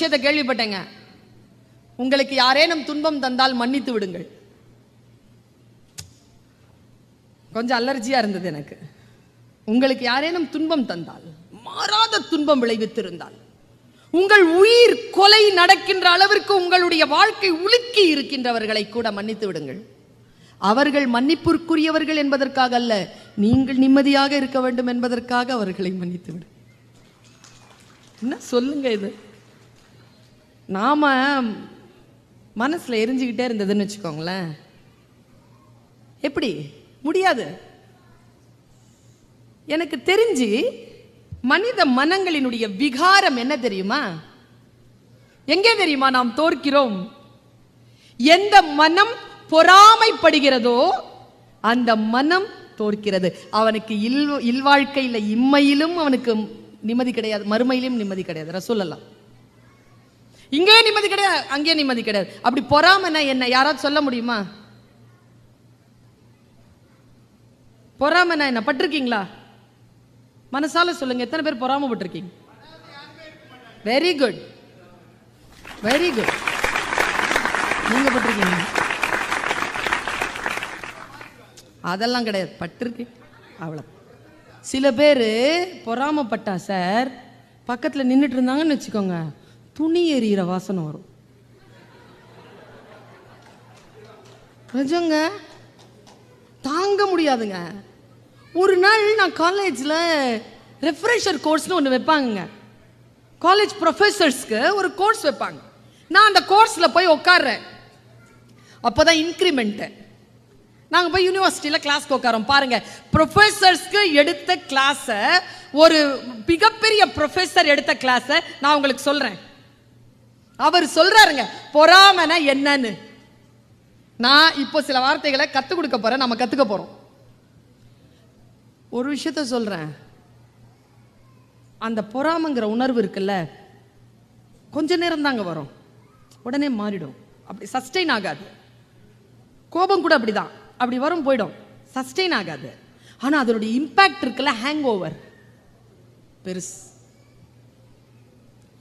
விஷயத்தை கேள்விப்பட்டேங்க. உங்களுக்கு யாரேனும் துன்பம் தந்தால் மன்னித்து விடுங்கள். கொஞ்சம் அலர்ஜியா இருந்தது எனக்கு. உங்களுக்கு யாரேனும் துன்பம் தந்தால் மாறாத துன்பம் விளைவித்திருந்தால் உங்கள் உயிர் கொலை நடக்கின்ற அளவிற்கு உங்களுடைய வாழ்க்கை உலுக்கி இருக்கின்றவர்களை கூட மன்னித்து விடுங்கள். அவர்கள் மன்னிப்புக்குரியவர்கள் என்பதற்காக அல்ல நீங்கள் நிம்மதியாக இருக்க வேண்டும் என்பதற்காக அவர்களை மன்னித்து விடு. என்ன சொல்லுங்க இது? நாம மனசுல எரிஞ்சுக்கிட்டே இருந்ததுன்னு வச்சுக்கோங்களேன். எப்படி? முடியாது. எனக்கு தெரிஞ்சு மனித மனங்களினுடைய விகாரம் என்ன தெரியுமா? எங்கே தெரியுமா நாம் தோற்கிறோம்? எந்த மனம் பொறாமைப்படுகிறதோ அந்த மனம் தோற்கிறது. அவனுக்கு இல் இல்வாழ்க்கையில் இம்மையிலும் அவனுக்கு நிம்மதி கிடையாது மறுமையிலும் நிம்மதி கிடையாது. ரசூலல்லாம் இங்கேயே நிம்மதி கிடையாது அங்கேயே நிம்மதி கிடையாது. அப்படி பொறாமனா என்ன? யாராவது சொல்ல முடியுமா? பொறாமனா என்ன? பட்டிருக்கீங்களா? மனசால சொல்லுங்க எத்தனை பேர் பொறாமப்பட்டிருக்கீங்க வெரி குட் வெரி குட் நீங்க பட்டிருக்கீங்க. அதெல்லாம் கிடையாது. பட்டிருக்கு. அவ்வளோ சில பேர் பொறாமப்பட்டா சார் பக்கத்தில் நின்றுட்டு இருந்தாங்கன்னு வச்சுக்கோங்க. துணி எறிகிற வாசனை வரும். நிஜங்க? தாங்க முடியாதுங்க. ஒரு நாள் நான் காலேஜில் ரெஃப்ரெஷர் கோர்ஸ்னு ஒன்று வைப்பாங்கங்க. காலேஜ் ப்ரொஃபஸர்ஸ்க்கு ஒரு கோர்ஸ் வைப்பாங்க. நான் அந்த கோர்ஸில் போய் உட்காடுறேன் அப்போ தான் இன்க்ரிமெண்ட்டு நாங்கள் போய் யூனிவர்சிட்டியில் கிளாஸ்க்கு உட்காரோம் பாருங்கள் ப்ரொஃபஸர்ஸ்க்கு எடுத்த கிளாஸை ஒரு மிகப்பெரிய ப்ரொஃபஸர் எடுத்த கிளாஸை நான் உங்களுக்கு சொல்கிறேன் அவர் சொல்றாருங்க பொறாமனா என்னன்னு? நான் இப்போ சில வார்த்தைகளை கற்றுக் கொடுக்க போறேன் நம்ம கற்றுக்க போகிறோம் ஒரு விஷயத்த சொல்கிறேன் அந்த பொறாமைங்கிற உணர்வு இருக்குல்ல கொஞ்ச நேரம் தாங்க வரும். உடனே மாறிடும். அப்படி சஸ்டெயின் ஆகாது. கோபம் கூட அப்படிதான். அப்படி வரும் போயிடும். சஸ்டெயின் ஆகாது. ஆனால் அதனுடைய இம்பேக்ட் இருக்குல்ல ஹேங் ஓவர் பெருசு.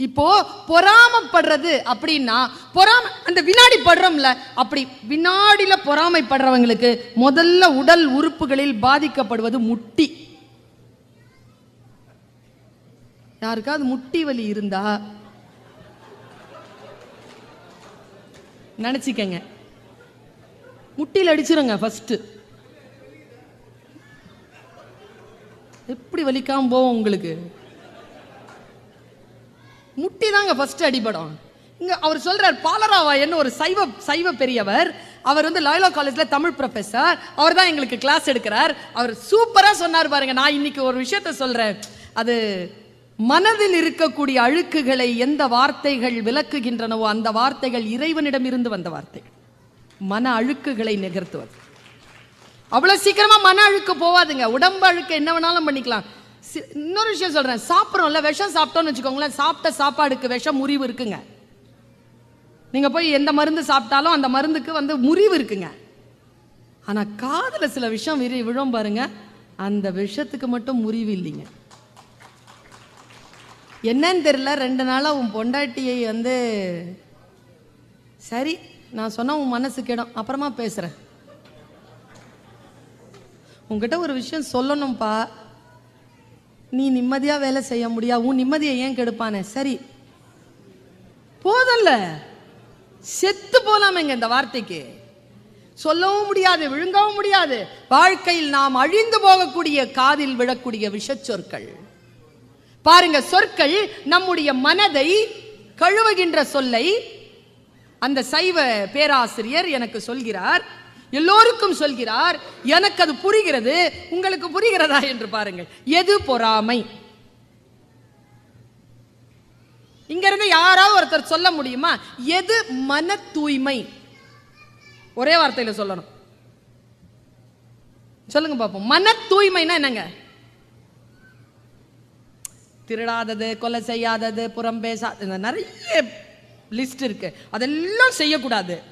இப்போ பொறாமப்படுறது அப்படின்னா பொறாம அந்த வினாடி படுறோம்ல அப்படி வினாடியில பொறாமைப்படுறவங்களுக்கு முதல்ல உடல் உறுப்புகளில் பாதிக்கப்படுவது முட்டி. யாருக்காவது முட்டி வலி இருந்தா நினச்சிக்கங்க. முட்டியில் அடிச்சிருங்க ஃபஸ்ட்டு எப்படி வலிக்காமல் போவோம் உங்களுக்கு? முட்டி தாங்க ஃபர்ஸ்ட் அடிபடும். இங்க அவர் சொல்றார் பாலராவாயன்னு ஒரு சைவ சைவ பெரியவர்? அவர் வந்து லாயலா காலேஜ்ல தமிழ் ப்ரொஃபசர் அவர் தான் எங்களுக்கு கிளாஸ் எடுக்கிறார். அவர் சூப்பரா சொன்னார் பாருங்க. நான் இன்னைக்கு ஒரு விஷயத்த சொல்றேன். அது மனதில் இருக்கக்கூடிய அழுக்குகளை எந்த வார்த்தைகள் விளக்குகின்றனவோ அந்த வார்த்தைகள் இறைவனிடம் இருந்து வந்த வார்த்தைகள் மன அழுக்குகளை நிகர்த்துவது. அவ்வளவு சீக்கிரமா மன அழுக்கு போவாதுங்க. உடம்பு அழுக்கு என்ன வேணாலும் பண்ணிக்கலாம். இன்னொரு விஷயம் சொல்றேன். சாப்பிட்றோம்ல விஷம் சாப்பிட்டோம்னு வச்சுக்கோங்களேன். சாப்பிட்ட சாப்பாடுக்கு விஷம் முறிவு இருக்குங்க. நீங்க போய் எந்த மருந்து சாப்பிட்டாலும் அந்த மருந்துக்கு வந்து முறிவு இருக்குங்க. ஆனா காதுல சில விஷம் விரி விழும் பாருங்க. அந்த விஷத்துக்கு மட்டும் முறிவு இல்லைங்க. என்னன்னு தெரியல. ரெண்டு நாளா உன் பொண்டாட்டியை வந்து சரி நான் சொன்ன உன் மனசு கேடும். அப்புறமா பேசுறேன். உங்ககிட்ட ஒரு விஷயம் சொல்லணும்ப்பா நீ நிம்மதியா வேலை செய்ய முடியா? உன் நிம்மதியை ஏன் கெடுப்பானே? சரி. போதல்ல செத்து போலாமேங்க இந்த வார்த்தைக்கு. சொல்லவும் முடியாது விழுங்கவும் முடியாது. வாழ்க்கையில் நாம் அழிந்து போகக்கூடிய காதில் விழக்கூடிய விஷச்சொற்கள். பாருங்க சொற்கள் நம்முடைய மனதை கழுவுகின்ற சொல்லை அந்த சைவ பேராசிரியர் எனக்கு சொல்கிறார். எல்லோருக்கும் சொல்கிறார் எனக்கு அது புரிகிறது உங்களுக்கு புரிகிறதா? என்று பாருங்கள். எது பொறாமை? இங்க இருந்து யாராவது ஒருத்தர் சொல்ல முடியுமா? எது மன தூய்மை? ஒரே வார்த்தையில சொல்லணும். சொல்லுங்க பாப்போம். மன தூய்மைனா என்னங்க? திருடாதது கொலை செய்யாதது புறம் பேசாத இந்த நிறைய லிஸ்ட் இருக்கு. அதெல்லாம் செய்யக்கூடாது.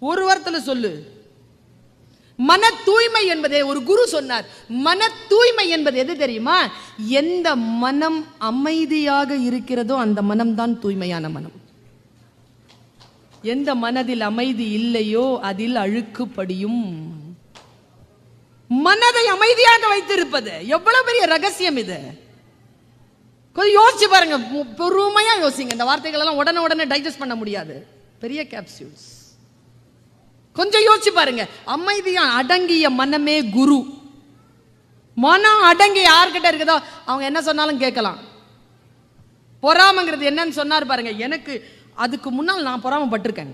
ஒரு வாரத்தில் சொல்லு. மன தூய்மை என்பதை ஒரு குரு சொன்னார். மன தூய்மை என்பது எது தெரியுமா? எந்த மனம் அமைதியாக இருக்கிறதோ அந்த மனம்தான் தூய்மையான மனம். எந்த மனதில் அமைதி இல்லையோ அதில் அழுக்கு படியும். மனதை அமைதியாக வைத்திருப்பது. எவ்வளவு பெரிய ரகசியம் இது. கொஞ்சம் யோசிச்சு பாருங்க. பொறுமையா யோசிங்க. இந்த வார்த்தைகள் எல்லாம் உடனே உடனே டைஜஸ்ட் பண்ண முடியாது. பெரிய கேப்சூல்ஸ் கொஞ்சம் யோசிச்சு பாருங்க. அமைதியா அடங்கிய மனமே குரு. மனம் அடங்கி யார்கிட்ட இருக்குதோ அவங்க என்ன சொன்னாலும் கேட்கலாம். பொறாமைங்கிறது என்னன்னு சொன்னார் பாருங்க. எனக்கு அதுக்கு முன்னால் நான் பொறாமப்பட்டிருக்கேன்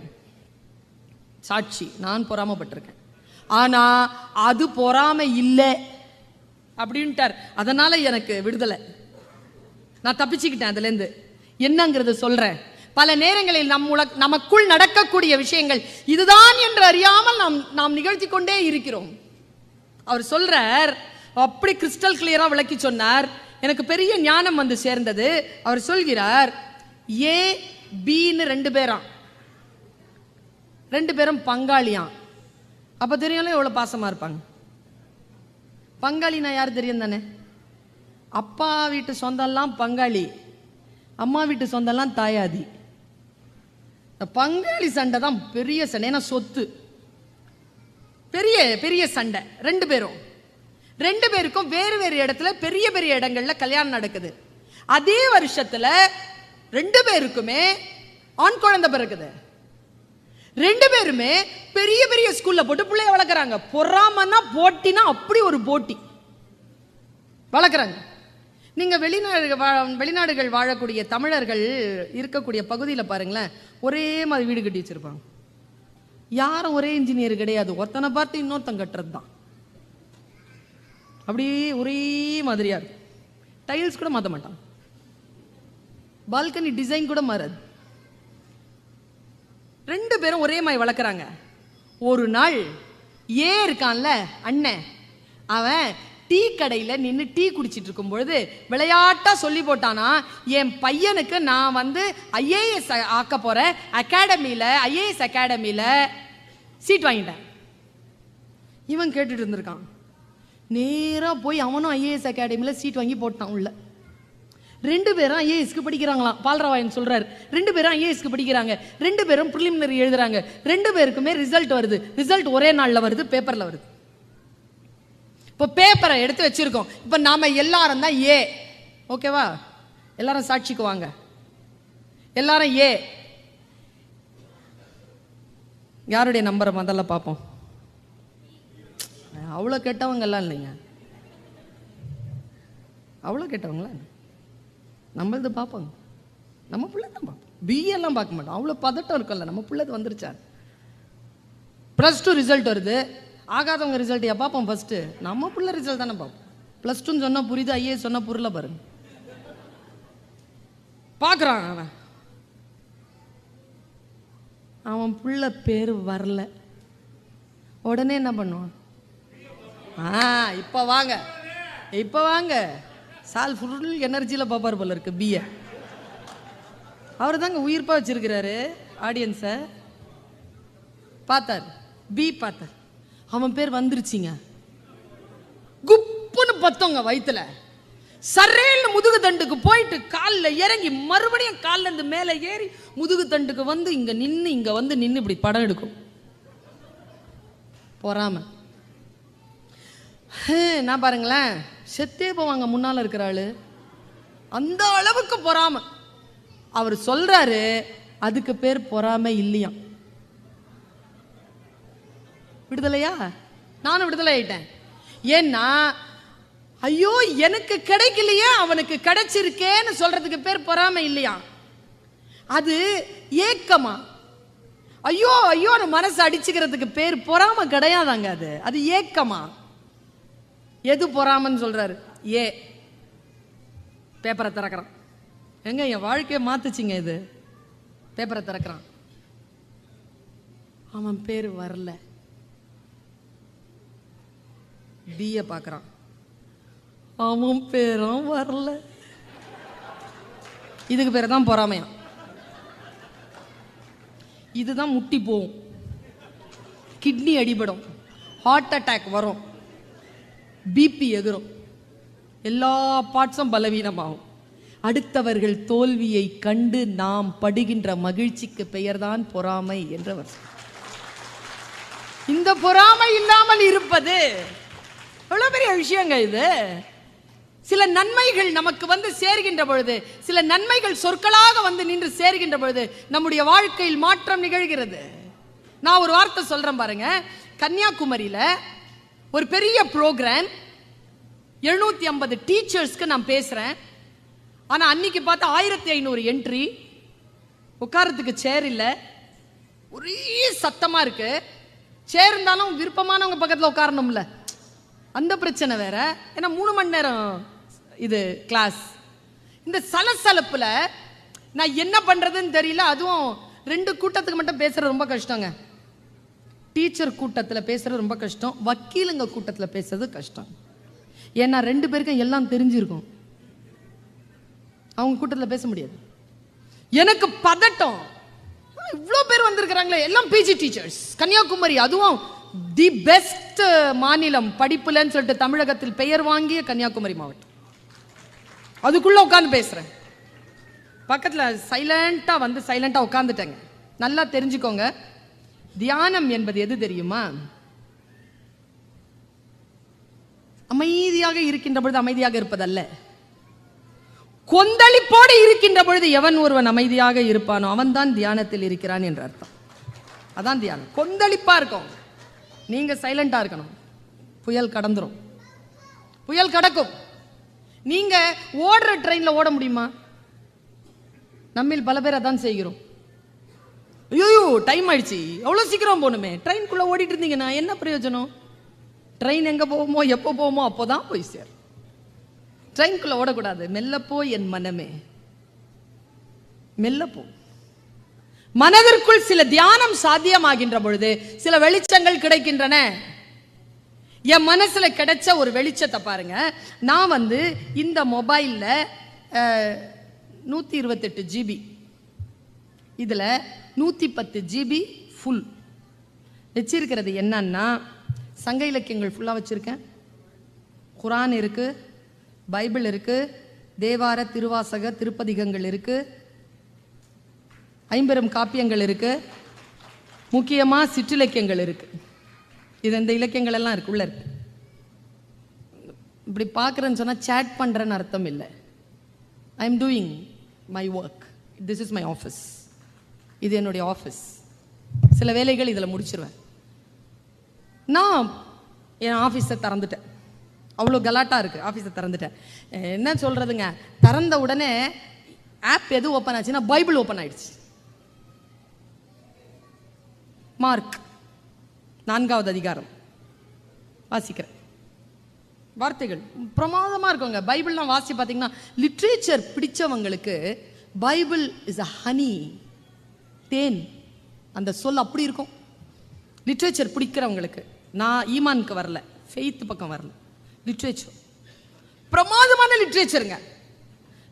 சாட்சி நான் பொறாமப்பட்டிருக்கேன். ஆனா அது பொறாமை இல்லை அப்படின்ட்டார். அதனால எனக்கு விடுதலை. நான் தப்பிச்சுக்கிட்டேன் அதுலேருந்து. என்னங்கிறத சொல்றேன். பல நேரங்களில் நம் உலக நமக்குள் நடக்கக்கூடிய விஷயங்கள் இதுதான் என்று அறியாமல் நாம் நாம் நிகழ்த்தி கொண்டே இருக்கிறோம். அவர் சொல்றார் அப்படி கிறிஸ்டல் கிளியரா விளக்கி சொன்னார். எனக்கு பெரிய ஞானம் வந்து சேர்ந்தது. அவர் சொல்கிறார் ஏ பின்னு ரெண்டு பேராம் ரெண்டு பேரும் பங்காளியாம் அப்ப தெரியும்ல எவ்வளவு பாசமா இருப்பாங்க? பங்காளினா யார் தெரியும் தானே? அப்பா வீட்டு சொந்தம்லாம் பங்காளி அம்மா வீட்டு சொந்தம்லாம் தாயாதி. இந்த பங்காளி சண்டை தான் பெரிய சண்டை. ஏன்னா சொத்து. பெரிய பெரிய சண்டை. ரெண்டு பேரும். ரெண்டு பேருக்கும் வேறு வேறு இடத்துல பெரிய பெரிய இடங்கள்ல கல்யாணம் நடக்குது. அதே வருஷத்துல ரெண்டு பேருக்குமே ஆண் குழந்தை பிறகுது ரெண்டு பேருமே பெரிய பெரிய ஸ்கூல்ல போட்டு பிள்ளைய வளர்க்குறாங்க. பொறாமன்னா போட்டினா அப்படி ஒரு போட்டி. வளர்க்குறாங்க. நீங்க வெளிநாடு வா- வெளிநாடுகள் வாழக்கூடிய தமிழர்கள் இருக்கக்கூடிய பகுதியில் பாருங்களேன் ஒரே மாதிரி வீடு கட்டி வச்சுருப்பாங்க. யாரும் ஒரே இன்ஜினியர் கிடையாது. ஒருத்தனை பார்த்து இன்னொருத்தன் கட்டுறது தான் அப்படியே ஒரே மாதிரியாக இருக்கும் டைல்ஸ் கூட மாற்ற மாட்டான். பால்கனி டிசைன் கூட மாறாது. ரெண்டு பேரும் ஒரே மாதிரி வளர்க்குறாங்க. ஒரு நாள் ஏ இருக்கான்ல அண்ணன். அவன் டீ கடையில் நின்று டீ குடிச்சிட்டு இருக்கும் பொழுது விளையாட்டாக சொல்லி போட்டானா என் பையனுக்கு நான் வந்து ஐஏஎஸ் ஆக்க போகிறேன் அகாடமியில் ஐஏஎஸ் அகாடமியில் சீட் வாங்கிட்டேன். இவன் கேட்டுட்டு இருந்திருக்கான். நேராக போய் அவனும் ஐஏஎஸ் அகாடமியில் சீட் வாங்கி போட்டான் உள்ள. ரெண்டு பேரும் ஐஏஎஸ்க்கு படிக்கிறாங்களாம். பால்ராவாயன் சொல்கிறார் ரெண்டு பேரும் ஐஏஎஸ்க்கு படிக்கிறாங்க. ரெண்டு பேரும் ப்ரிலிமினரி எழுதுறாங்க. ரெண்டு பேருக்குமே ரிசல்ட் வருது. ரிசல்ட் ஒரே நாளில் வருது பேப்பரில் வருது. இப்போ பேப்பரை எடுத்து வச்சிருக்கோம். இப்போ நாம எல்லாரும் தான் ஏ ஓகேவா எல்லாரும் சாட்சிக்கு வாங்க. எல்லாரும் ஏ யாருடைய நம்பரை முதல்ல பார்ப்போம். அவ்வளோ கெட்டவங்கெல்லாம் இல்லைங்க. அவ்வளோ கெட்டவங்களா நம்மளது பார்ப்பாங்க நம்ம பிள்ளை தான் பார்ப்போம். பிஏலாம் எல்லாம் பார்க்க மாட்டோம். அவ்வளோ பதட்டம் இருக்கும்ல. நம்ம பிள்ளைது வந்துருச்சா? ப்ளஸ் டூ ரிசல்ட் வருது. ஆகாதவங்க ரிசல்ட் பார்ப்போம் ஃபஸ்ட்டு நம்ம பிள்ளை ரிசல்ட் தானே பார்ப்போம். ப்ளஸ் டூன்னு சொன்னால் புரியுது ஐஏஎஸ் சொன்னால் புரியல பாருங்க பார்க்குறான் அவன். அவன் பிள்ளை பேர் வரல. உடனே என்ன பண்ணுவான்? ஆ இப்போ வாங்க. இப்போ வாங்க. சால் ஃபுல் எனர்ஜியில் பார்ப்பார் போல இருக்கு பிஏ அவர் தாங்க உயிர்ப்பாக வச்சுருக்கிறாரு ஆடியன்ஸை பார்த்தார். பி பார்த்தார். அவன் பேர் வந்துருச்சிங்க. குப்புன்னு பத்தவங்க வயிற்றுல சரேல்னு முதுகு தண்டுக்கு போயிட்டு காலில் இறங்கி மறுபடியும் காலில் இருந்து மேலே ஏறி முதுகு தண்டுக்கு வந்து இங்க நின்று இங்க வந்து நின்று இப்படி படம் எடுக்கும். பொறாம. நான் பாருங்களேன். செத்தே போவாங்க முன்னால இருக்கிற ஆளு. அந்த அளவுக்கு பொறாம. அவர் சொல்றாரு அதுக்கு பேர் பொறாமை இல்லையாம். விடுதலையா? நானும் விடுதலை ஆயிட்டேன் ஏன்னா ஐயோ எனக்கு கிடைக்கலையே அவனுக்கு கிடைச்சிருக்கேன்னு சொல்றதுக்கு பேர் பொறாமை இல்லையா? அது ஏக்கமா? ஐயோ ஐயோ மனசு அடிச்சுக்கிறதுக்கு பேர் பொறாமை கிடையாதாங்க அது. அது ஏக்கமா? எது பொறாமன்னு சொல்றாரு? ஏ. பேப்பரை திறக்கிறான். எங்க என் வாழ்க்கையை மாத்துச்சிங்க இது. பேப்பரை திறக்கிறான். அவன் பேர் வரல. பிஏ பார்க்குறான் அவன் பேரும் வரல. இதுக்கு பேர் தான் பொறாமையாம் இதுதான் முட்டி போகும் கிட்னி அடிபடும். ஹார்ட் அட்டாக் வரும். பிபி எகிரும். எல்லா பார்ட்ஸும் பலவீனமாகும். அடுத்தவர்கள் தோல்வியை கண்டு நாம் படுகின்ற மகிழ்ச்சிக்கு பெயர்தான் பொறாமை என்றவர். இந்த பொறாமை இல்லாமல் இருப்பது எவ்வளவு பெரிய விஷயங்க இது? சில நன்மைகள் நமக்கு வந்து சேர்கின்ற பொழுது சில நன்மைகள் சொற்களாக வந்து நின்று சேர்கின்ற பொழுது நம்முடைய வாழ்க்கையில் மாற்றம் நிகழ்கிறது. நான் ஒரு வார்த்தை சொல்றேன் பாருங்க. கன்னியாகுமரியில ஒரு பெரிய ப்ரோக்ராம் எழுநூத்தி ஐம்பது டீச்சர்ஸ்க்கு நான் பேசுறேன். ஆனா அன்னைக்கு பார்த்தா ஆயிரத்தி ஐநூறு என்ட்ரி உட்காரத்துக்கு சேர் இல்லை. ஒரே சத்தமா இருக்கு. சேர் இருந்தாலும் விருப்பமானவங்க பக்கத்தில் உட்காரணும்ல. அந்த பிரச்சனை வேற. ஏன்னா மூணு மணி நேரம் இது கிளாஸ் இந்த சலசலப்பில் நான் என்ன பண்ணுறதுன்னு தெரியல. அதுவும் ரெண்டு கூட்டத்துக்கு மட்டும் பேசுகிறது ரொம்ப கஷ்டங்க. டீச்சர் கூட்டத்தில் பேசுகிறது ரொம்ப கஷ்டம். வக்கீலுங்க கூட்டத்தில் பேசுறது கஷ்டம். ஏன்னா ரெண்டு பேருக்கும் எல்லாம் தெரிஞ்சிருக்கும். அவங்க கூட்டத்தில் பேச முடியாது. எனக்கு பதட்டம். இவ்வளோ பேர் வந்திருக்கிறாங்களே. எல்லாம் பிஜி டீச்சர்ஸ் கன்னியாகுமரி அதுவும் தி பெஸ்ட் uh, மாநிலம் படிப்புலன்னு சொல்லிட்டு தமிழகத்தில் பெயர் வாங்கிய கன்னியாகுமரி மாவட்டம். அதுக்குள்ள உட்காந்து பேசுறேன். பக்கத்துல சைலண்டா வந்து சைலண்டா உட்காந்துட்டேங்க நல்லா தெரிஞ்சுக்கோங்க. தியானம் என்பது எது தெரியுமா? அமைதியாக இருக்கின்ற பொழுது அமைதியாக இருப்பதல்ல. கொந்தளிப்போடு இருக்கின்ற பொழுது எவன் ஒருவன் அமைதியாக இருப்பானோ அவன்தான் தியானத்தில் இருக்கிறான் என்ற அர்த்தம். அதான் தியானம். கொந்தளிப்பா இருக்கும். நீங்கள் சைலண்டா இருக்கணும். புயல் கடந்துடும் புயல் கடக்கும். நீங்கள் ஓடுற ட்ரெயினில் ஓட முடியுமா? நம்மில் பல பேர் அதான் செய்கிறோம். ஐயோ டைம் ஆயிடுச்சு. எவ்வளோ சீக்கிரம் போகணுமே. ட்ரெயின்குள்ளே ஓடிட்டு இருந்தீங்கன்னா என்ன பிரயோஜனம்? ட்ரெயின் எங்கே போகுமோ எப்போ போகுமோ அப்போ தான் போய் சேர் ட்ரெயின்குள்ளே ஓடக்கூடாது. மெல்லப்போ என் மனமே. மெல்லப்போ மனதிற்குள் சில தியானம் சாத்தியமாகின்ற பொழுது சில வெளிச்சங்கள் கிடைக்கின்றன. என் மனசுல கிடைச்ச ஒரு வெளிச்சத்தை பாருங்க. நான் வந்து இந்த மொபைல்ல நூற்றி இருபத்தெட்டு ஜிபி. இதுல நூற்றி பத்து ஜிபி ஃபுல் வச்சிருக்கிறது என்னன்னா சங்க இலக்கியங்கள் ஃபுல்லாக வச்சிருக்கேன். குரான் இருக்கு பைபிள் இருக்கு தேவார திருவாசக திருப்பதிகங்கள் இருக்குது ஐம்பெரும் காப்பியங்கள் இருக்குது முக்கியமாக சிற்றிலக்கியங்கள் இருக்குது இது இந்த இலக்கியங்கள் எல்லாம் இருக்கு உள்ள இருக்கு. இப்படி பார்க்குறேன்னு சொன்னால் சேட் பண்ணுறேன்னு அர்த்தம் இல்லை. I am doing my work this is my office இது என்னுடைய ஆஃபீஸ் சில வேலைகள் இதில் முடிச்சிருவேன். நான் என் ஆஃபீஸை திறந்துட்டேன். அவ்வளோ கலாட்டாக இருக்குது ஆஃபீஸை திறந்துட்டேன். என்ன சொல்கிறதுங்க திறந்த உடனே ஆப் எது ஓப்பன் ஆச்சுன்னா பைபிள் ஓப்பன் ஆயிடுச்சு. மார்க். நான்காவது அதிகாரம். வாசிக்கிறேன். வார்த்தைகள் பிரமாதமாக இருக்குங்க. பைபிள்லாம் வாசி பார்த்தீங்கன்னா லிட்ரேச்சர் பிடிச்சவங்களுக்கு பைபிள் இஸ் அ ஹனி தேன். அந்த சொல் அப்படி இருக்கும். லிட்ரேச்சர் பிடிக்கிறவங்களுக்கு. நான் ஈமானுக்கு வரல. ஃபெய்த் பக்கம் வரல. லிட்ரேச்சர் பிரமாதமான லிட்ரேச்சருங்க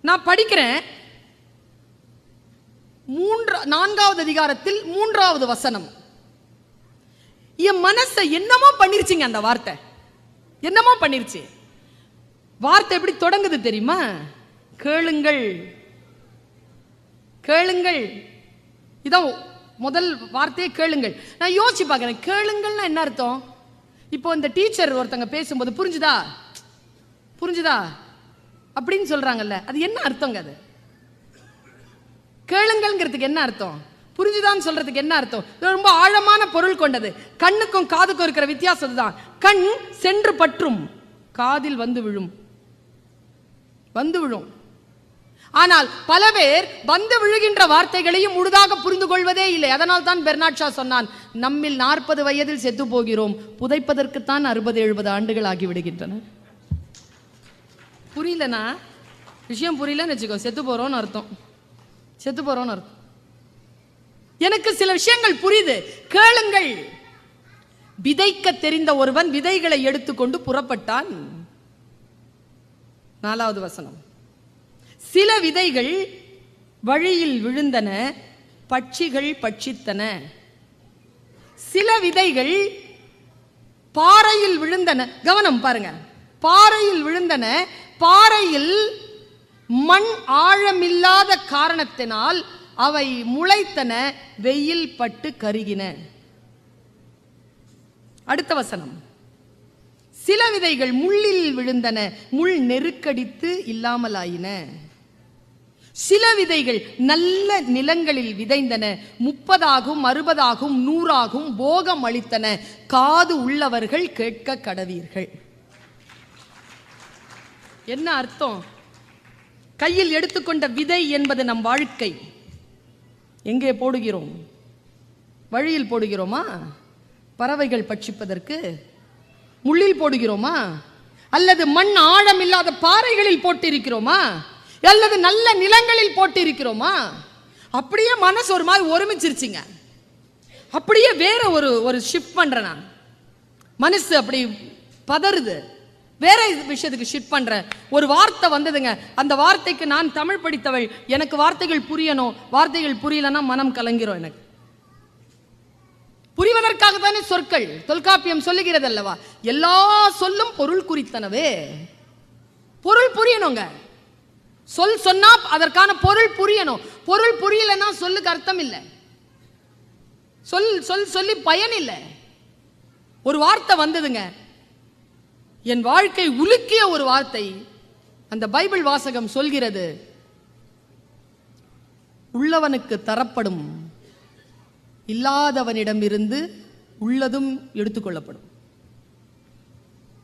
நான் படிக்கிறேன். மூன்றா நான்காவது அதிகாரத்தில் மூன்றாவது வசனம். என் மனசை என்னமோ பண்ணிருச்சுங்க அந்த வார்த்தை. என்னமோ பண்ணிருச்சு. வார்த்தை எப்படி தொடங்குது தெரியுமா? கேளுங்கள். கேளுங்கள். இதான் முதல் வார்த்தையே கேளுங்கள். நான் யோசிச்சு பார்க்குறேன். கேளுங்கள்னா என்ன அர்த்தம்? இப்போ இந்த டீச்சர் ஒருத்தங்க பேசும்போது புரிஞ்சுதா? புரிஞ்சுதா? அப்படின்னு சொல்றாங்கல்ல. அது என்ன அர்த்தங்க அது? கேளுங்கள்ங்கிறதுக்கு என்ன அர்த்தம்? புரிஞ்சுதான்னு சொல்றதுக்கு என்ன அர்த்தம்? இது ரொம்ப ஆழமான பொருள் கொண்டது. கண்ணுக்கும் காதுக்கும் இருக்கிற வித்தியாசம் இதுதான் கண் சென்று பற்றும். காதில் வந்து விழும். வந்து விழும். ஆனால் பல பேர் வந்து விழுகின்ற வார்த்தைகளையும் முழுதாக புரிந்து கொள்வதே இல்லை. அதனால் தான் பெர்னாட் ஷா சொன்னான் நம்மில் நாற்பது வயதில் செத்து போகிறோம். புதைப்பதற்குத்தான் அறுபது எழுபது ஆண்டுகள் ஆகி விடுகின்றன. புரியலனா விஷயம் புரியலன்னு வச்சுக்கோ. செத்து போறோம்னு அர்த்தம். செத்து போறோம்னு அர்த்தம். எனக்கு சில விஷயங்கள் புரியுது. கேளுங்கள். விதைக்க தெரிந்த ஒருவன் விதைகளை எடுத்துக்கொண்டு புறப்பட்டான். நாலாவது வசனம். சில விதைகள் வழியில் விழுந்தன பட்சிகள் பட்சித்தன. சில விதைகள் பாறையில் விழுந்தன. கவனம் பாருங்க. பாறையில் விழுந்தன பாறையில் மண் ஆழமில்லாத காரணத்தினால் அவை முளைத்தன வெயில் பட்டு கருகின. அடுத்த வசனம். சில விதைகள் முள்ளில் விழுந்தன முள் நெருக்கடித்து இல்லாமலாயின. சில விதைகள் நல்ல நிலங்களில் விதைந்தன முப்பதாகும் அறுபதாகும் நூறாகும் போகம் அளித்தன. காது உள்ளவர்கள் கேட்க கடவீர்கள். என்ன அர்த்தம்? கையில் எடுத்துக்கொண்ட விதை என்பது நம் வாழ்க்கை. எங்கே போடுகிறோம்? வழியில் போடுகிறோமா? பறவைகள் பட்சிப்பதற்கு முள்ளில் போடுகிறோமா? அல்லது மண் ஆழம் இல்லாத பாறைகளில் போட்டிருக்கிறோமா? அல்லது நல்ல நிலங்களில் போட்டிருக்கிறோமா? அப்படியே மனசு ஒரு மாதிரி ஒருமிச்சிருச்சுங்க. அப்படியே வேற ஒரு ஒரு ஷிஃப்ட் பண்றேன் நான். மனசு அப்படி பதறுது. வேற இது விஷயத்துக்கு ஷிஃப்ட் பண்றேன். ஒரு வார்த்தை வந்ததுங்க. அந்த வார்த்தைக்கு நான் தமிழ் படித்தவள். எனக்கு வார்த்தைகள் புரியணும். வார்த்தைகள் புரியலன்னா மனம் கலங்கிரும் எனக்கு. புரிவதற்காக தானே சொற்கள். தொல்காப்பியம் சொல்லுகிறது அல்லவா எல்லா சொல்லும் பொருள் குறித்தனவே. பொருள் புரியணுங்க. சொல் சொன்னா அதற்கான பொருள் புரியணும். பொருள் புரியலன்னா சொல்லுக்கு அர்த்தம் இல்லை. சொல் சொல் சொல்லி பயன் இல்லை. ஒரு வார்த்தை வந்ததுங்க. என் வாழ்க்கை உலுக்கிய ஒரு வார்த்தை. அந்த பைபிள் வாசகம் சொல்கிறது உள்ளவனுக்கு தரப்படும் இல்லாதவனிடமிருந்து உள்ளதும் எடுத்துக்கொள்ளப்படும்.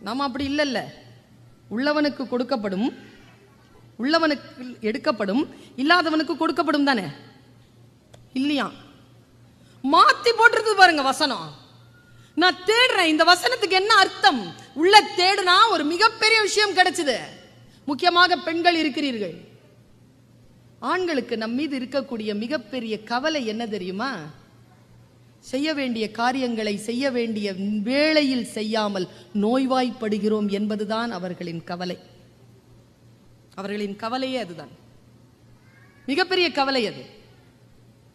நாம் அப்படி இல்லைல்ல. உள்ளவனுக்கு கொடுக்கப்படும் உள்ளவனுக்கு எடுக்கப்படும் இல்லாதவனுக்கு கொடுக்கப்படும் தானே? இல்லையா? மாத்தி போட்டிருக்கு பாருங்க வசனம். நான் தேடுறேன். இந்த வசனத்துக்கு என்ன அர்த்தம்? உள்ள தேடுனா ஒரு மிகப்பெரிய விஷயம் கிடைச்சது. முக்கியமாக பெண்கள் இருக்கிறீர்கள். ஆண்களுக்கு நம் மீது இருக்கக்கூடிய மிகப்பெரிய கவலை என்ன தெரியுமா? செய்ய வேண்டிய காரியங்களை செய்ய வேண்டிய வேளையில் செய்யாமல் நோய்வாய்ப்படுகிறோம் என்பதுதான் அவர்களின் கவலை. அவர்களின் கவலையே அதுதான். மிகப்பெரிய கவலை அது.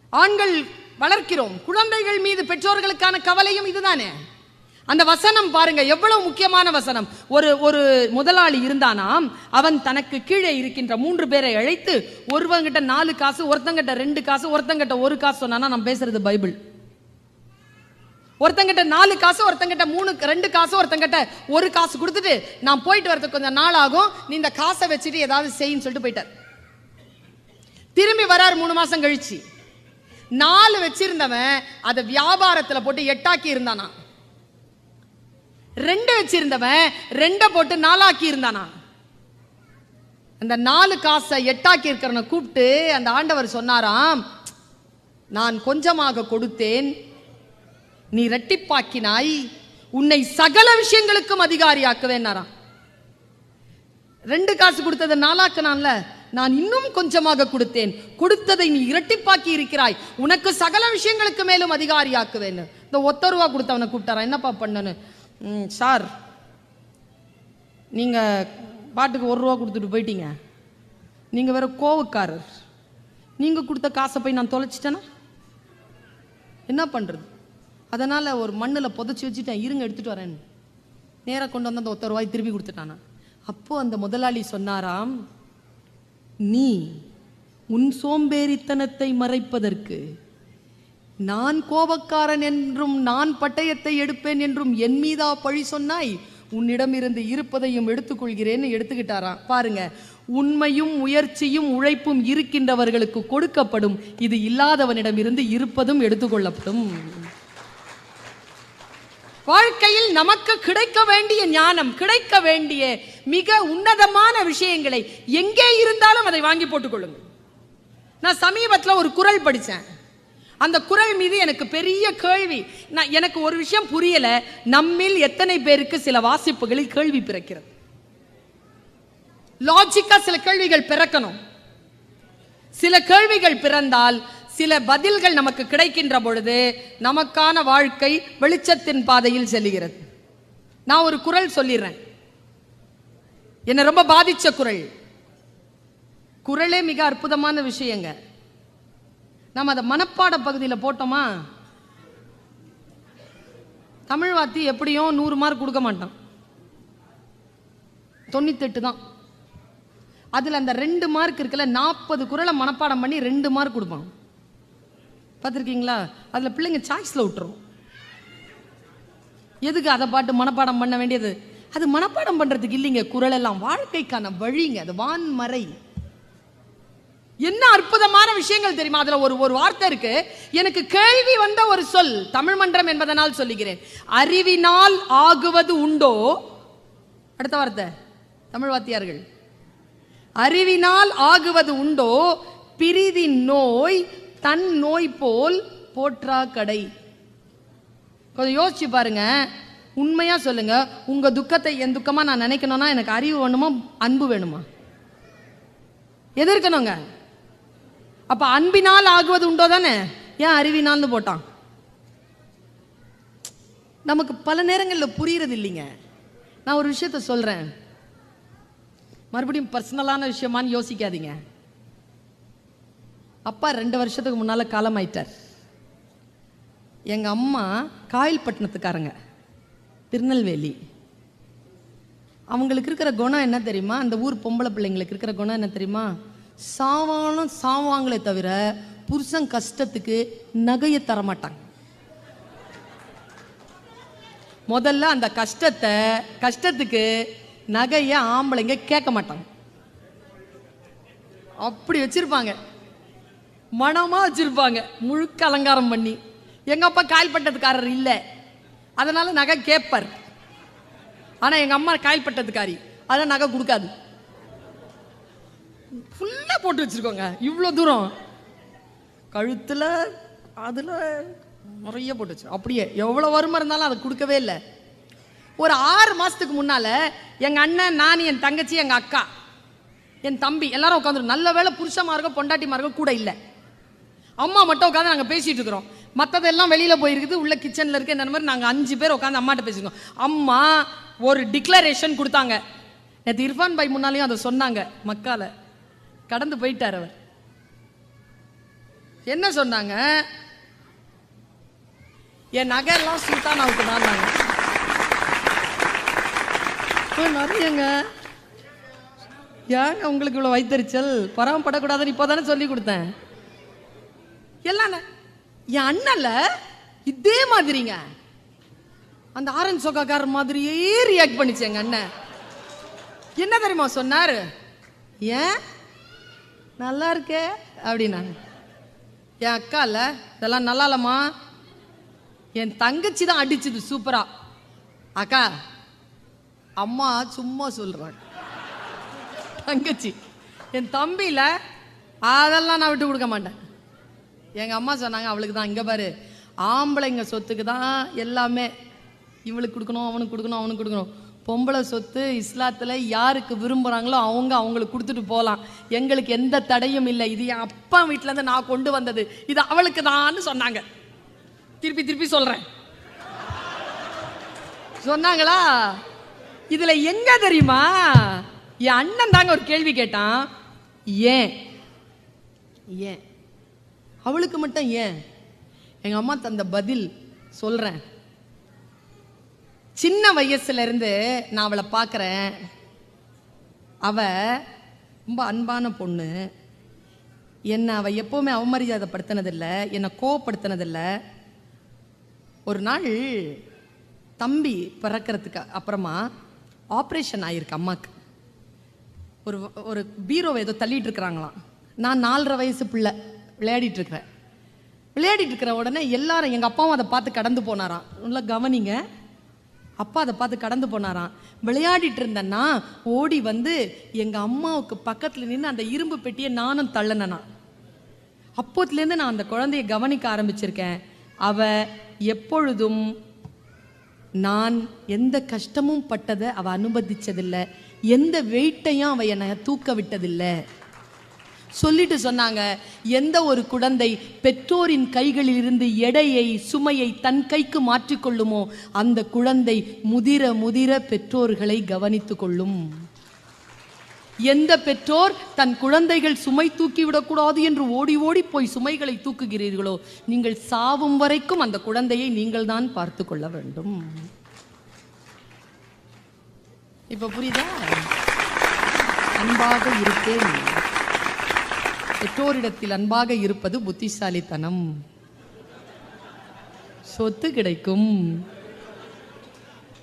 ஆண்கள் வளர்க்கிறோம். குழந்தைகள் மீது பெற்றோர்களுக்கான கவலையும் இதுதானே? அந்த வசனம் பாருங்க எவ்வளவு முக்கியமான வசனம். ஒரு ஒரு முதலாளி இருந்தானாம் அவன் தனக்கு கீழே இருக்கின்ற மூன்று பேரை அழைத்து ஒருவங்கிட்ட நாலு காசு ஒருத்தங்கிட்ட ரெண்டு காசு ஒருத்தங்கிட்ட ஒரு காசு சொன்னானா நான் பேசுறது பைபிள். ஒருத்தங்கிட்ட நாலு காசு ஒருத்தங்கிட்ட மூணு ரெண்டு காசு ஒருத்தங்கிட்ட ஒரு காசு கொடுத்துட்டு நான் போயிட்டு வரதுக்கு கொஞ்சம் நாள் ஆகும் நீ இந்த காசை வச்சுட்டு ஏதாவது செய்யின்னு சொல்லிட்டு போயிட்டார். திரும்பி வரார் மூணு மாசம் கழிச்சு. நாலு வச்சிருந்தவன் அதை வியாபாரத்துல போட்டு எட்டாக்கி இருந்தானா? ரெண்டு வச்சிருந்தவன் ரெண்டை போட்டு நாலாக்கி இருந்தானா? அந்த நாலு காசை எட்டாக்கி இருக்கிறவனை கூப்பிட்டு அந்த ஆண்டவர் சொன்னாராம் நான் கொஞ்சமாக கொடுத்தேன் நீ ரெட்டிப்பாக்கினாய் உன்னை சகல விஷயங்களுக்கும் அதிகாரியாக்குவேன்னாராம் ரெண்டு காசு கொடுத்ததை நாளாக்குனான்ல நான் இன்னும் கொஞ்சமாக கொடுத்தேன். கொடுத்ததை நீ இரட்டிப்பாக்கி இருக்கிறாய். உனக்கு சகல விஷயங்களுக்கு மேலும் அதிகாரியாக்குவேன் இந்த ஒத்த ரூபா கொடுத்தவனை கூப்பிட்டாரா? என்னப்பா பண்ணனு? சார் நீங்கள் பாட்டுக்கு ஒரு ரூபா கொடுத்துட்டு போயிட்டீங்க. நீங்கள் வேற கோவக்காரர். நீங்கள் கொடுத்த காசை போய் நான் தொலைச்சிட்டேனா? என்ன பண்ணுறது அதனால் ஒரு மண்ணில் புதைச்சி வச்சுட்டேன் இருங்க எடுத்துகிட்டு வரேன் நேராக கொண்டு வந்து அந்த ஒத்த ரூபாய் திருப்பி கொடுத்துட்டானா. அப்போது அந்த முதலாளி சொன்னாராம் நீ உன் சோம்பேறித்தனத்தை மறைப்பதற்கு நான் கோபக்காரன் என்றும் நான் பட்டயத்தை எடுப்பேன் என்றும் என் மீதா பழி சொன்னாய். உன்னிடமிருந்து இருப்பதையும் எடுத்துக்கொள்கிறேன்னு எடுத்துக்கிட்டாராம். பாருங்க உண்மையும் முயற்சியும் உழைப்பும் இருக்கின்றவர்களுக்கு கொடுக்கப்படும். இது இல்லாதவனிடமிருந்து இருப்பதும் எடுத்துக்கொள்ளப்படும். வாழ்க்கையில் நமக்கு கிடைக்க வேண்டிய ஞானம் கிடைக்க வேண்டிய மிக உன்னதமான விஷயங்களை எங்கே இருந்தாலும் அதை வாங்கி போட்டுக்கொள்ளுங்க நான் சமீபத்தில் ஒரு குறள் படித்தேன் அந்த குறள் மீது எனக்கு பெரிய கேள்வி. நான் எனக்கு ஒரு விஷயம் புரியல. நம்மில் எத்தனை பேருக்கு சில வாசிப்புகளில் கேள்வி பிறக்கிறது? லாஜிக்கா சில கேள்விகள் பிறக்கணும். சில கேள்விகள் பிறந்தால் சில பதில்கள் நமக்கு கிடைக்கின்ற பொழுது நமக்கான வாழ்க்கை வெளிச்சத்தின் பாதையில் செல்லுகிறது. நான் ஒரு குறள் சொல்லிடுறேன் என்னை ரொம்ப பாதித்த குறள் குறளே மிக அற்புதமான விஷயங்க. நம்ம அதை மனப்பாட பகுதியில் போட்டோமா? தமிழ் வாத்தி எப்படியும் நூறு மார்க் கொடுக்க மாட்டான் தொண்ணூத்தெட்டு தான். அதில் அந்த ரெண்டு மார்க் இருக்குல்ல நாற்பது குரலை மனப்பாடம் பண்ணி ரெண்டு மார்க் கொடுப்பான். பார்த்துருக்கீங்களா? அதுல பிள்ளைங்க சாய்ஸ்ல விட்டுரும். எதுக்கு அதை பாட்டு மனப்பாடம் பண்ண வேண்டியது? அது மனப்பாடம் பண்றதுக்கு இல்லைங்க. குரல் எல்லாம் வாழ்க்கைக்கான வழிங்க. அது வான்மறை. என்ன அற்புதமான விஷயங்கள் தெரியுமா? அதுல ஒரு ஒரு வார்த்தை இருக்கு. எனக்கு கேள்வி வந்த ஒரு சொல் தமிழ் மன்றம் என்பதனால் சொல்லுகிறேன். அறிவினால் ஆகுவது உண்டோ? அடுத்த வார்த்தை. தமிழ் வாத்தியார்கள். அறிவினால் ஆகுவது உண்டோ? பிரிதி நோய் தன் நோய் போல் போற்றா கடை. கொஞ்சம் யோசிச்சு பாருங்க. உண்மையா சொல்லுங்க. உங்க துக்கத்தை என் துக்கமா நான் நினைக்கணும்னா எனக்கு அறிவு வேணுமா? அன்பு வேணுமா? எது இருக்கணுங்க? அப்ப அன்பினால் ஆகுவது உண்டோ தானே? ஏன் அறிவினால்னு போட்டான்? நமக்கு பல நேரங்களில் புரியறது இல்லைங்க. நான் ஒரு விஷயத்த சொல்றேன். மறுபடியும் பர்சனலான விஷயமான்னு யோசிக்காதீங்க. அப்பா ரெண்டு வருஷத்துக்கு முன்னால் காலமாயிட்டார். எங்கள் அம்மா காயல்பட்டினத்துக்காரங்க திருநெல்வேலி. அவங்களுக்கு இருக்கிற குணம் என்ன தெரியுமா? அந்த ஊர் பொம்பளை பிள்ளைங்களுக்கு இருக்கிற குணம் என்ன தெரியுமா? சாவாலும் சாவாங்களே தவிர புருஷன் கஷ்டத்துக்கு நகையை தர மாட்டாங்க முதல்ல அந்த கஷ்டத்தை கஷ்டத்துக்கு நகையை ஆம்பளைங்க கேட்க மாட்டாங்க. அப்படி வச்சிருப்பாங்க. மனமாக வச்சிருப்பாங்க. முழுக்க அலங்காரம் பண்ணி. எங்கள் அப்பா காயல்பட்டதுக்காரர் இல்லை. அதனால் நகை கேட்பார் ஆனால் எங்கள் அம்மா காயல்பட்டதுக்காரி. அதான் நகை கொடுக்காது. ஃபுல்லாக போட்டு வச்சுருக்கோங்க. இவ்வளோ தூரம். கழுத்தில் அதில் நிறைய போட்டு வச்சு அப்படியே எவ்வளோ வறுமை இருந்தாலும் அதை கொடுக்கவே இல்லை. ஒரு ஆறு மாதத்துக்கு முன்னால் எங்கள் அண்ணன் நான் என் தங்கச்சி எங்கள் அக்கா என் தம்பி எல்லாரும் உட்காந்துரும் நல்ல வேளை புருஷமார்கோ பொண்டாட்டிமார்கோ கூட இல்லை. அம்மா மட்டும் உட்காந்து நாங்கள் பேசிட்டு இருக்கிறோம். மற்றதெல்லாம் வெளியில் போயிருக்குது உள்ள கிச்சனில் இருக்க இந்த மாதிரி நாங்கள் அஞ்சு பேர் உட்காந்து அம்மாட்ட பேசிருக்கோம். அம்மா ஒரு டிக்ளரேஷன் கொடுத்தாங்க. நேற்று இர்ஃபான் பாய் முன்னாலேயும் அதை சொன்னாங்க மக்கால. கடந்து போயிட்டார் அவர். என்ன சொன்னாங்க? என் நகையெல்லாம் சுல்தானாவுக்கு தான் நிறையங்க. ஏங்க உங்களுக்கு இவ்வளோ வைத்தறிச்சல். பராமப்படக்கூடாதுன்னு இப்போ தானே சொல்லி கொடுத்தேன். எல்லாம். என் அண்ணன்ல இதே மாதிரிங்க. அந்த ஆரஞ்சு சொக்காக்கார மாதிரியே ரியாக்ட் பண்ணிச்சு எங்க அண்ணன். என்ன தெரியுமா சொன்னாரு? ஏன்? நல்லா இருக்கே? அப்படின்னாங்க. என் அக்கா இல்லை இதெல்லாம் நல்லா இல்லம்மா. என் தங்கச்சி தான் அடிச்சுது சூப்பரா. அக்கா அம்மா சும்மா சொல்றாங்க. தங்கச்சி என் தம்பியில அதெல்லாம் நான் விட்டு கொடுக்க மாட்டேன். எங்கள் அம்மா சொன்னாங்க அவளுக்கு தான் இங்கே பாரு. ஆம்பளைங்க சொத்துக்கு தான் எல்லாமே இவளுக்கு கொடுக்கணும் அவனுக்கு கொடுக்கணும் அவனுக்கு கொடுக்கணும். பொம்பளை சொத்து இஸ்லாத்தில் யாருக்கு விரும்புகிறாங்களோ அவங்க அவங்களுக்கு கொடுத்துட்டு போகலாம் எங்களுக்கு எந்த தடையும் இல்லை. இது என் அப்பா வீட்டிலேருந்து நான் கொண்டு வந்தது. இது அவளுக்கு தான்னு சொன்னாங்க. திருப்பி திருப்பி சொல்கிறேன் சொன்னாங்களா? இதில் எங்க தெரியுமா? என் அண்ணன் தாங்க ஒரு கேள்வி கேட்டான். ஏன்? ஏன்? அவளுக்கு மட்டும் ஏன்? எங்கள் அம்மா தந்த பதில் சொல்கிறேன் சின்ன வயசுலேருந்து நான் அவளை பார்க்குறேன். அவ ரொம்ப அன்பான பொண்ணு. என்னை அவள் எப்போவுமே அவமரியாதைப்படுத்தினதில்லை என்னை கோவப்படுத்தினதில்லை. ஒரு நாள் தம்பி பிறக்கிறதுக்கு அப்புறமா ஆப்ரேஷன் ஆகியிருக்கு அம்மாவுக்கு ஒரு ஒரு பீரோவை ஏதோ தள்ளிட்டு இருக்கிறாங்களாம். நான் நாலரை வயசு பிள்ளை. விளையாடிட்டு இருக்கிறேன் விளையாடிட்டு இருக்கிற உடனே எல்லாரும் எங்கள் அப்பாவும் அதை பார்த்து கடந்து போனாராம். நல்லா கவனிங்க. அப்பா அதை பார்த்து கடந்து போனாராம். விளையாடிட்டு இருந்தேன்னா ஓடி வந்து எங்கள் அம்மாவுக்கு பக்கத்தில் நின்று அந்த இரும்பு பெட்டியை நானும் தள்ளனேனா அப்போத்துலேருந்து நான் அந்த குழந்தைய கவனிக்க ஆரம்பிச்சிருக்கேன். அவ எப்பொழுதும் நான் எந்த கஷ்டமும் பட்டதை அவ அனுமதிச்சதில்லை. எந்த வெயிட்டையும் அவ என்னை தூக்க விட்டதில்லை சொல்லிட்டு சொன்னாங்க எந்த ஒரு குழந்தை பெற்றோரின் கைகளில் இருந்து எடையை சுமையை தன் கைக்கு மாற்றிக்கொள்ளுமோ அந்த குழந்தை முதிர முதிர பெற்றோர்களை கவனித்துக் கொள்ளும். எந்த பெற்றோர் தன் குழந்தைகள் சுமை தூக்கிவிடக்கூடாது என்று ஓடி ஓடி போய் சுமைகளை தூக்குகிறீர்களோ நீங்கள் சாவும் வரைக்கும் அந்த குழந்தையை நீங்கள் தான் பார்த்து கொள்ள வேண்டும். இப்ப புரியுதா? அன்பாக இருக்கேன். பெற்றோரிடத்தில் அன்பாக இருப்பது புத்திசாலித்தனம். சொத்து கிடைக்கும்.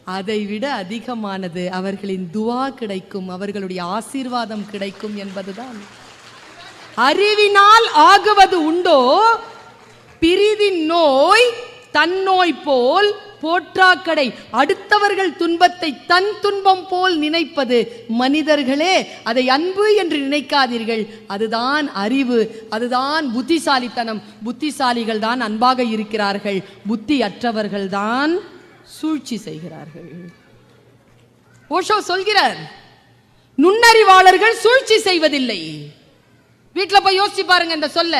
அதை விட அதிகமானது அவர்களின் துவா கிடைக்கும். அவர்களுடைய ஆசீர்வாதம் கிடைக்கும் என்பதுதான். அறிவினால் ஆகுவது உண்டோ? பிரிதின் நோய் தன்னோய் போல் போற்றாக்கடை அடுத்தவர்கள் துன்பத்தை தன் துன்பம் போல் நினைப்பது. மனிதர்களே அதை அன்பு என்று நினைக்காதீர்கள். அதுதான் அறிவு அதுதான் புத்திசாலித்தனம். புத்திசாலிகள் தான் அன்பாக இருக்கிறார்கள். புத்தி அற்றவர்கள் தான் சூழ்ச்சி செய்கிறார்கள். ஓஷோ சொல்கிறார் நுண்ணறிவாளர்கள் சூழ்ச்சி செய்வதில்லை. வீட்டில் போய் யோசிச்சு பாருங்க இந்த சொல்ல.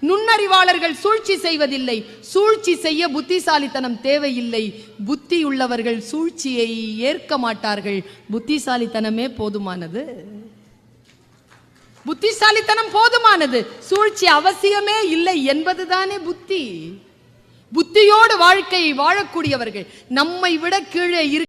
நுண்ணறிவாளர்கள் சூழ்ச்சி செய்வதில்லை. சூழ்ச்சி செய்ய புத்திசாலித்தனம் தேவையில்லை. புத்தி உள்ளவர்கள் சூழ்ச்சியை ஏற்க மாட்டார்கள். புத்திசாலித்தனமே போதுமானது. புத்திசாலித்தனம் போதுமானது. சூழ்ச்சி அவசியமே இல்லை என்பதுதானே புத்தி. புத்தியோடு வாழ்க்கையை வாழக்கூடியவர்கள். நம்மை விட கீழே இருக்க